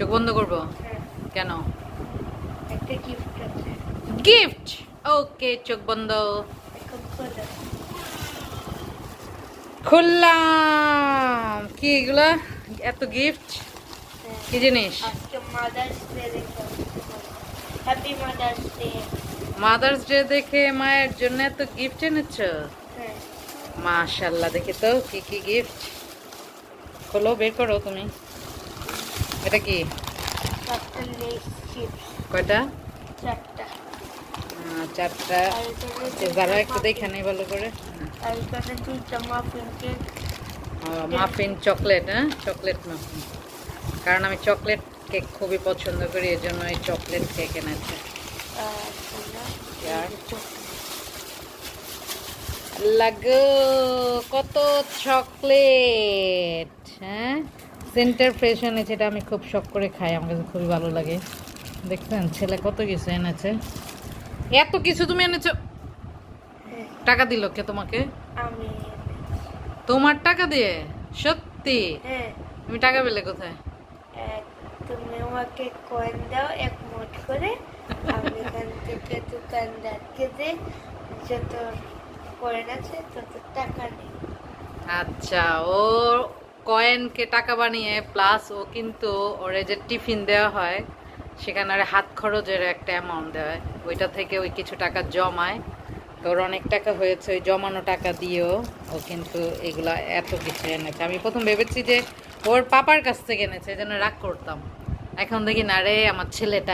চোখ বন্ধ করব? হ্যাঁ। কেন? একটা গিফট আছে। গিফট ওকে চোখ বন্ধ। খোলা খুললাম। কি এগুলা? এত গিফট হ্যাঁ। কি জিনিস? ডে দেখো মাদার্স ডে দেখে মায়ের জন্য এত গিফট এনেছ? হ্যাঁ। মাশাল্লাহ দেখে তো কি কি গিফট খোলো বের করো তুমি। এটা কি? কয়টা? চারটা। আচ্ছা, যারা একটু দেখে নেই ভালো করে। মাফিন চকলেট হ্যাঁ? চকলেট মাফিন কারণ আমি চকলেট কেক খুবই পছন্দ করি এর জন্য এই চকলেট কেক এনেছে লাগো কত চকলেট হ্যাঁ? সেন্টার ফ্রেশ এনেছে এটা আমি খুব শখ করে খাই আমার কাছে খুবই ভালো লাগে। দেখছেন ছেলে কত কিছু এনেছে। এত কিছু তুমি এনেছো? টাকা দিল কে তোমাকে? আমি তোমার টাকা দিয়ে? সত্যি? হ্যাঁ। তুমি টাকা পেলে কোথায়? তুমি আমাকে কয়েন দাও এক মোট করে। আমি এখান থেকে দোকানদারকে দে যত কয়েন আছে তত টাকা নেই। আচ্ছা ও কয়েনকে টাকা বানিয়ে প্লাস ও কিন্তু ওরে যে টিফিন দেওয়া হয়, সেখানে আর হাত খরচের একটা অ্যামাউন্ট দেওয়া হয়। ওইটা থেকে ওই কিছু টাকা জমায়। তো ওর অনেক টাকা হয়েছে, ওই জমানো টাকা দিয়েও ও কিন্তু এগুলা এত কিছু এনেছে। আমি প্রথম ভেবেছি যে ওর পাপার কাছ থেকে এনেছে, এই জন্য রাগ করতাম। এখন দেখি না রে, আমার ছেলেটা